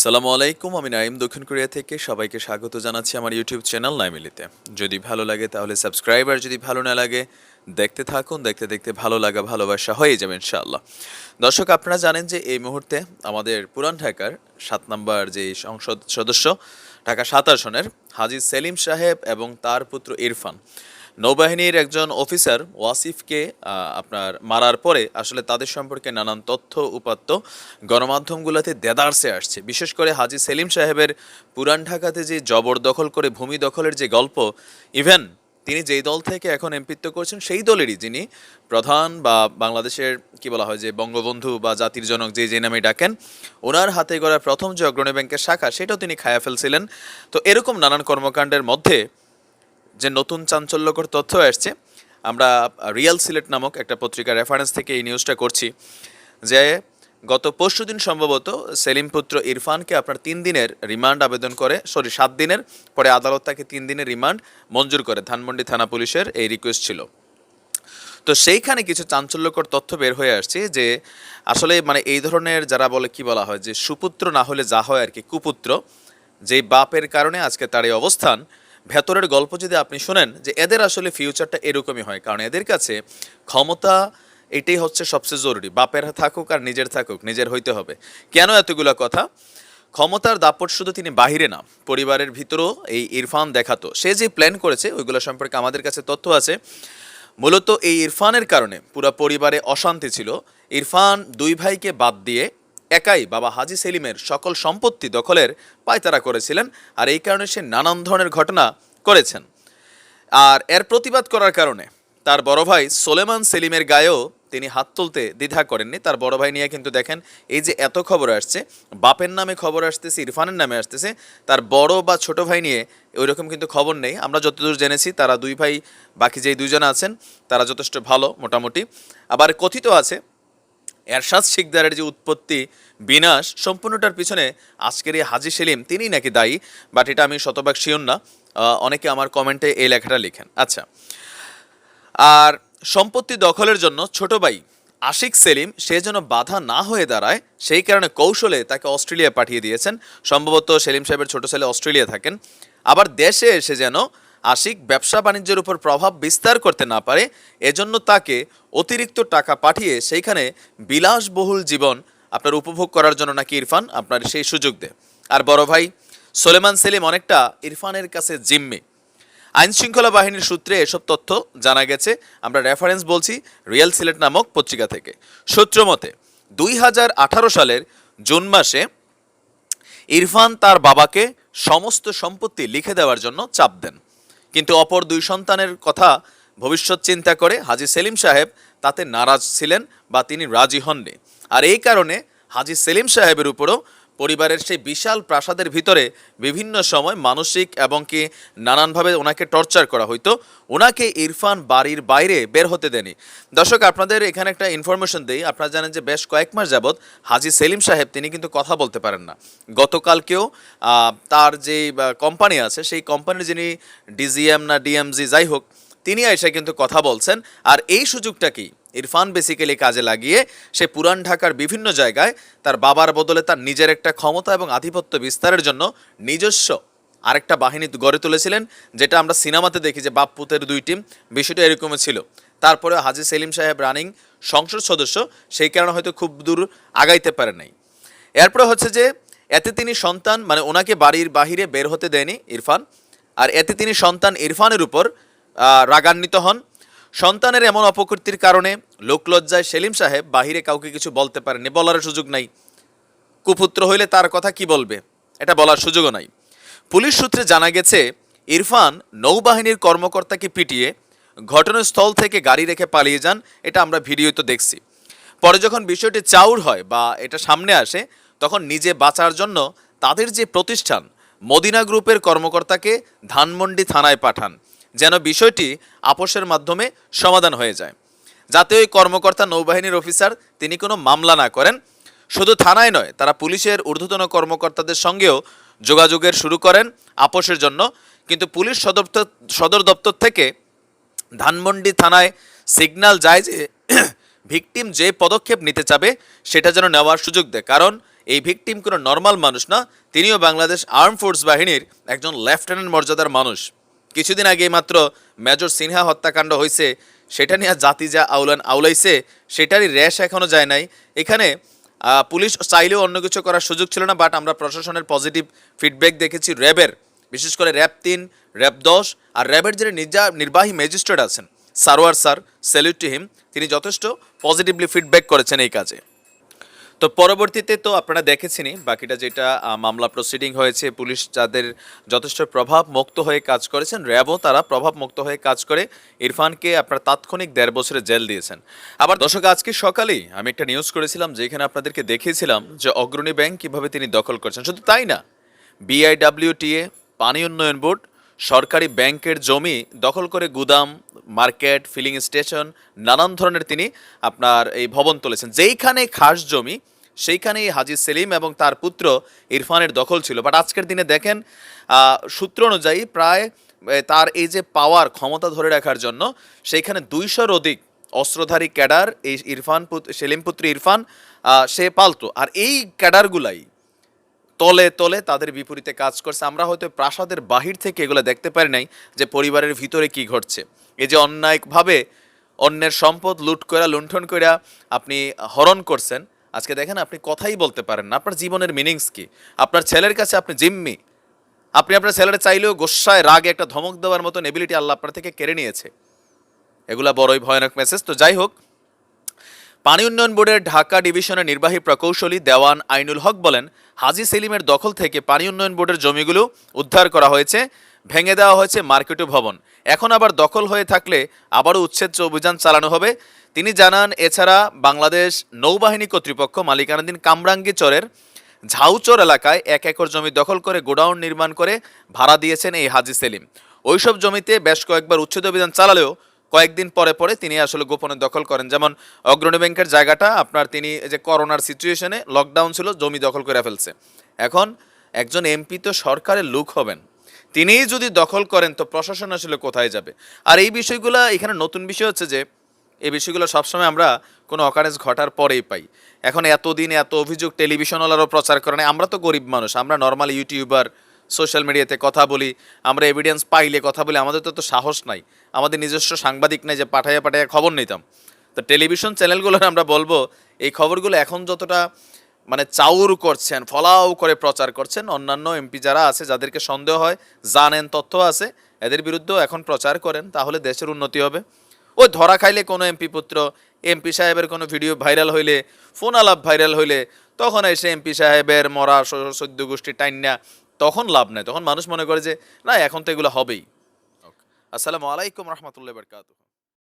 সালামু আলাইকুম, আমি নাইম দক্ষিণ কোরিয়া থেকে। সবাইকে স্বাগত জানাচ্ছি আমার ইউটিউব চ্যানেল নাইমিলিতে। যদি ভালো লাগে তাহলে সাবস্ক্রাইব, আর যদি ভালো না লাগে, দেখতে থাকুন। দেখতে দেখতে ভালো লাগা, ভালোবাসা হয়ে যাবে ইনশাআল্লাহ। দর্শক, আপনারা জানেন যে এই মুহূর্তে আমাদের পুরান ঢাকার সাত নম্বর যে সংসদ সদস্য, ঢাকা সাত আসনের হাজি সেলিম সাহেব এবং তার পুত্র ইরফান। নৌবাহিনীর একজন অফিসার ওয়াসিফকে আপনার মারার পরে আসলে তাদের সম্পর্কে নানান তথ্য, উপাত্ত গণমাধ্যমগুলোতে দেদারসে আসছে। বিশেষ করে হাজি সেলিম সাহেবের পুরান ঢাকাতে যে জবরদখল করে ভূমি দখলের যে গল্প, ইভেন তিনি যেই দল থেকে এখন এমপিত্ব করছেন, সেই দলেরই যিনি প্রধান বা বাংলাদেশের কি বলা হয় যে বঙ্গবন্ধু বা জাতির জনক যে যে নামে ডাকেন, ওনার হাতে গড়া প্রথম যে অগ্রণী ব্যাংকের শাখা, সেটাও তিনি খায়া ফেলছিলেন। তো এরকম নানান কর্মকাণ্ডের মধ্যে যে নতুন চাঞ্চল্যকর তথ্য আসছে, আমরা রিয়াল সিলেট নামক একটা পত্রিকার রেফারেন্স থেকে এই নিউজটা করছি যে গত পরশু দিন সম্ভবত সেলিম পুত্র ইরফানকে আপনার তিন দিনের রিমান্ড আবেদন করে সরি সাত দিনের, পরে আদালত তাকে তিন দিনের রিমান্ড মঞ্জুর করে, ধানমন্ডি থানা পুলিশের এই রিকোয়েস্ট ছিল। তো সেইখানে কিছু চাঞ্চল্যকর তথ্য বের হয়ে আসছে যে আসলে মানে এই ধরনের যারা বলে কি বলা হয় যে সুপুত্র না হলে যা হয় আর কি, কুপুত্র, যেই বাপের কারণে আজকে তার এই অবস্থান ভেতরের গল্প যদি আপনি শোনেন যে এদের আসলে ফিউচারটা এরকমই হয়, কারণ এদের কাছে ক্ষমতা এটাই হচ্ছে সবচেয়ে জরুরি। বাপের থাকুক আর নিজের থাকুক, নিজের হইতে হবে। কেন এতগুলো কথা? ক্ষমতার দাপট শুধু তিনি বাহিরে না, পরিবারের ভিতরেও এই ইরফান দেখাতো। সে যে প্ল্যান করেছে, ওইগুলো সম্পর্কে আমাদের কাছে তথ্য আছে। মূলত এই ইরফানের কারণে পুরো পরিবারে অশান্তি ছিল। ইরফান দুই ভাইকে বাদ দিয়ে একাই বাবা হাজি সেলিমের সকল সম্পত্তি দখলের পায়তারা করেছিলেন আর এই কারণে সে নানান ধরনের ঘটনা করেছেন। আর এর প্রতিবাদ করার কারণে তার বড় ভাই সোলেমান সেলিমের গায়েও তিনি হাত তুলতে দ্বিধা করেননি। তার বড় ভাই নিয়ে কিন্তু দেখেন, এই যে এত খবর আসছে, বাপের নামে খবর আসতেছে, ইরফানের নামে আসতেছে, তার বড় বা ছোট ভাই নিয়ে ওই রকম কিন্তু খবর নেই। আমরা যতদূর জেনেছি, তারা দুই ভাই, বাকি যেই দুইজন আছেন, তারা যথেষ্ট ভালো মোটামুটি। আবার কথিত আছে এরশাদ শিকদারের যে উৎপত্তি, বিনাশ, সম্পূর্ণটার পিছনে আজকের এই হাজি সেলিম, তিনিই নাকি দায়ী? বাট এটা আমি শতভাগ শিওর না। অনেকে আমার কমেন্টে এই লেখাটা লিখেন। আচ্ছা। আর সম্পত্তি দখলের জন্য ছোট ভাই আশিক সেলিম, সে যেন বাধা না হয়ে দাঁড়ায়, সেই কারণে কৌশলে তাকে অস্ট্রেলিয়া পাঠিয়ে দিয়েছেন। সম্ভবত সেলিম সাহেবের ছোট ছেলে অস্ট্রেলিয়া থাকেন। আবার দেশে এসে যেন আশিক ব্যবসা বাণিজ্যের উপর প্রভাব বিস্তার করতে না পারে, এজন্য তাকে অতিরিক্ত টাকা পাঠিয়ে সেইখানে বিলাসবহুল জীবন আপনার উপভোগ করার জন্য নাকি ইরফান আপনার সেই সুযোগ দেয়। আর বড় ভাই সোলেমান সেলিম অনেকটা ইরফানের কাছে জিম্মি। আইন শৃঙ্খলা বাহিনীর সূত্রে এসব তথ্য জানা গেছে। আমরা রেফারেন্স বলছি রিয়েল সিলেট নামক পত্রিকা থেকে। সূত্র মতে, দুই হাজার আঠারো সালের জুন মাসে ইরফান তার বাবাকে সমস্ত সম্পত্তি লিখে দেওয়ার জন্য চাপ দেন। কিন্তু অপর দুই সন্তানের কথা ভবিষ্যৎ চিন্তা করে হাজি সেলিম সাহেব তাতে নারাজ ছিলেন বা তিনি রাজি হননি। আর এই কারণে হাজি সেলিম সাহেবের উপরও পরিবারের সেই বিশাল প্রাসাদের ভিতরে বিভিন্ন সময় মানসিক এবং কি নানানভাবে ওনাকে টর্চার করা হইতো। ওনাকে ইরফান বাড়ির বাইরে বের হতে দেনি দর্শক, আপনাদের এখানে একটা ইনফরমেশন দেই। আপনারা জানেন যে বেশ কয়েক মাস যাবৎ হাজি সেলিম সাহেব তিনি কিন্তু কথা বলতে পারেন না। গতকালকেও তার যে কোম্পানি আছে, সেই কোম্পানির যিনি ডিজিএম না ডিএমজি যাই হোক, তিনি এসে কিন্তু কথা বলছেন। আর এই সুযোগটা কি? ইরফান বেসিক্যালি কাজে লাগিয়ে সে পুরান ঢাকার বিভিন্ন জায়গায় তার বাবার বদলে তার নিজের একটা ক্ষমতা এবং আধিপত্য বিস্তারের জন্য নিজস্ব আরেকটা বাহিনী গড়ে তুলেছিলেন, যেটা আমরা সিনেমাতে দেখি যে বাপ পুতের দুই টিম বিষয়টা এরকমই ছিল। তারপরে হাজি সেলিম সাহেব রানিং সংসদ সদস্য, সেই কারণে হয়তো খুব দূর আগাইতে পারে নাই। এরপরে হচ্ছে যে এতে তিনি সন্তান মানে ওনাকে বাড়ির বাহিরে বের হতে দেয়নি ইরফান, আর এতে তিনি সন্তান ইরফানের উপর রাগান্বিত হন। সন্তানের এমন অপকৃতির কারণে লোকলজ্জায় সেলিম সাহেব বাহিরে কাউকে কিছু বলতে পারেনি বলার সুযোগ নাই। কুপুত্র হইলে তার কথা কি বলবে? এটা বলার সুযোগও নাই। পুলিশ সূত্রে জানা গেছে, ইরফান নৌবাহিনীর কর্মকর্তাকে পিটিয়ে ঘটনাস্থল থেকে গাড়ি রেখে পালিয়ে যান, এটা আমরা ভিডিওতে দেখছি। পরে যখন বিষয়টি চাউর হয় বা এটা সামনে আসে, তখন নিজে বাঁচার জন্য তাদের যে প্রতিষ্ঠান, মদিনা গ্রুপের কর্মকর্তাকে ধানমন্ডি থানায় পাঠান। যেন বিষয়টি আপোষের মাধ্যমে সমাধান হয়ে যায়। যাতে ওই কর্মকর্তা নৌবাহিনীর অফিসার তিনি কোনো মামলা না করেন, শুধু থানায় নয়, তারা পুলিশের ঊর্ধ্বতন কর্মকর্তাদের সঙ্গেও যোগাযোগের শুরু করেন আপোষের জন্য। কিন্তু পুলিশ সদর সদর দপ্তর থেকে ধানমন্ডি থানায় সিগন্যাল যায় যে ভিকটিম যে পদক্ষেপ নিতে চাবে, সেটা যেন নেওয়ার সুযোগ দেয়। কারণ এই ভিকটিম কোনো নর্মাল মানুষ না, তিনিও বাংলাদেশ আর্ম ফোর্স বাহিনীর একজন লেফটেন্যান্ট মর্যাদার মানুষ। কিছুদিন আগে মাত্র মেজর সিনহা হত্যাকাণ্ড হয়েছে সেটা নিয়ে জাতি যা আউলান আউলাইছে, সেটারই র্যাশ এখনও যায় নাই। এখানে পুলিশ চাইলেও অন্য কিছু করার সুযোগ ছিল না, বাট আমরা প্রশাসনের পজিটিভ ফিডব্যাক দেখেছি র্যাবের। বিশেষ করে র্যাব তিন, র্যাব দশ আর র্যাবের যে নিজা, নির্বাহী ম্যাজিস্ট্রেট আছেন, Sarwar sir salute to him তিনি যথেষ্ট পজিটিভলি ফিডব্যাক করেছেন এই কাজে। তো পরবর্তীতে তো আপনারা দেখেছেনই, বাকিটা যেটা মামলা প্রসিডিং হয়েছে, পুলিশ যাদের যথেষ্ট প্রভাব মুক্ত হয়ে কাজ করেছেন, র্যাবও তারা প্রভাব মুক্ত হয়ে কাজ করে। ইরফানকে আপনার তাৎক্ষণিক দেড় বছরে জেল দিয়েছেন। আবার দর্শক, আজকে সকালেই আমি একটা নিউজ করেছিলাম, যেখানে আপনাদেরকে দেখিয়েছিলাম যে অগ্রণী ব্যাংক কীভাবে তিনি দখল করছেন। শুধু তাই না বিআইডাব্লিউটিএ পানি উন্নয়ন বোর্ড, সরকারি ব্যাংকের জমি দখল করে গুদাম, মার্কেট ফিলিং স্টেশন নানান ধরনের তিনি আপনার এই ভবন তুলেছেন। যেইখানে খাস জমি সেইখানেই হাজি সেলিম এবং তার পুত্র ইরফানের দখল ছিল। বাট আজকের দিনে দেখেন সূত্র অনুযায়ী প্রায় তার এই যে পাওয়ার ক্ষমতা ধরে রাখার জন্য সেইখানে দুইশোর অধিক অস্ত্রধারী ক্যাডার এই ইরফান সেলিম পুত্র ইরফান সে পালতো। আর এই ক্যাডারগুলাই তলে তলে তাদের বিপরীতে কাজ করছে। আমরা হয়তো প্রাসাদের বাহির থেকে এগুলো দেখতে পারি নাই যে পরিবারের ভিতরে কি ঘটছে। এই যে অন্যায়ভাবে অন্যের সম্পদ লুট করা লুণ্ঠন করে আপনি হরণ করছেন আজকে দেখেন আপনি কথাই বলতে পারেন না। আপনার জীবনের মিনিংস কি? আপনার ছেলের কাছে আপনি জিম্মি। আপনি আপনার ছেলের চাইলেও গোসায় রাগে একটা ধমক দেওয়ার মতন এবিলিটি আল্লাহ আপনার থেকে কেড়ে নিয়েছে। এগুলা বড়ই ভয়ানক মেসেজ তো যাই হোক, পানি উন্নয়ন বোর্ডের ঢাকা ডিভিশনের নির্বাহী প্রকৌশলী দেওয়ান আইনুল হক বলেন, হাজি সেলিমের দখল থেকে পানি উন্নয়ন বোর্ডের জমিগুলো উদ্ধার করা হয়েছে। ভেঙে দেওয়া হয়েছে মার্কেটু ভবন। এখন আবার দখল হয়ে থাকলে আবারও উচ্ছেদ অভিযান চালানো হবে। তিনি জানান, এছাড়া বাংলাদেশ নৌবাহিনী কর্তৃপক্ষ মালিকানাধীন কামরাঙ্গি চরের ঝাউচর এলাকায় এক একর জমি দখল করে গোডাউন নির্মাণ করে ভাড়া দিয়েছেন এই হাজি সেলিম। ওইসব জমিতে বেশ কয়েকবার উচ্ছেদ অভিযান চালালেও কয়েকদিন পরে পরে তিনি আসলে গোপনে দখল করেন। যেমন, অগ্রণী ব্যাংকের জায়গাটা, আপনার তিনি যে করোনার সিচুয়েশনে লকডাউন ছিল, জমি দখল করে ফেলছে। এখন একজন এমপি তো সরকারের লুক হবেন। তিনিই যদি দখল করেন, তো প্রশাসন আসলে কোথায় যাবে? আর এই বিষয়গুলো, এখানে নতুন বিষয় হচ্ছে যে, এই বিষয়গুলো সবসময় আমরা কোনো অকারেন্স ঘটার পরেই পাই। এখন এতদিন এত অভিযোগ টেলিভিশনওয়ালারও প্রচার করে না আমরা তো গরিব মানুষ, আমরা নর্মাল ইউটিউবার সোশ্যাল মিডিয়াতে কথা বলি, আমরা এভিডেন্স পাইলে কথা বলি, আমাদের তো তো সাহস নাই। আমাদের নিজস্ব সাংবাদিক নাই যে পাঠাইয়া পাঠাইয়া খবর নিতাম। তো টেলিভিশন চ্যানেলগুলোর আমরা বলব, এই খবরগুলো এখন যতটা মানে চাউর করছেন ফলাও করে প্রচার করছেন। অন্যান্য এমপি যারা আছে যাদেরকে সন্দেহ হয় জানেন তথ্য আছে এদের বিরুদ্ধেও এখন প্রচার করেন তাহলে দেশের উন্নতি হবে। ওই ধরা খাইলে কোনো এমপি পুত্র এমপি সাহেবের কোনো ভিডিও ভাইরাল হইলে ফোন আলাপ ভাইরাল হইলে তখন এসে এমপি সাহেবের মরা সদ্য গোষ্ঠী টাইন্যা তখন লাভ নেই। তখন মানুষ মনে করে যে না এখন তো এগুলো হবেই। আসসালামু আলাইকুম রহমতুল্লাহ বরকাত